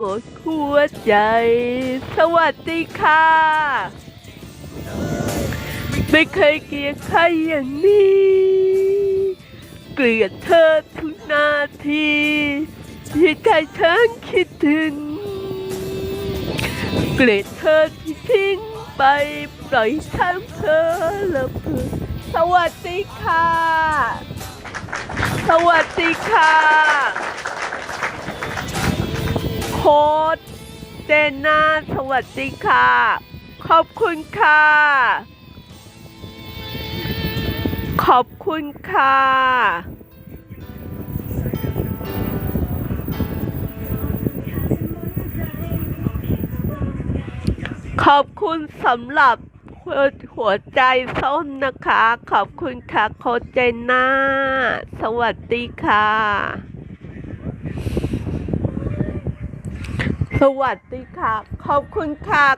หมดหัวใจ สวัสดีค่ะ ไม่เคยเกลียดใครอย่างนี้ เกลียดเธอทุกนาทีที่ใจฉันคิดถึง เกลียดเธอที่ทิ้งไปปล่อยฉันเธอละเพื่อสวัสดีค่ะ สวัสดีค่ะ ค้ดเจนนาสวัสดีค่ะ ขอบคุณค่ะ ขอบคุณค่ะ ขอบคุณสำหรับหัวใจส้มนะคะ ขอบคุณค่ะโคเจนนาสวัสดีค่ะ วัสดีค่ะ ขอบคุณค่ะ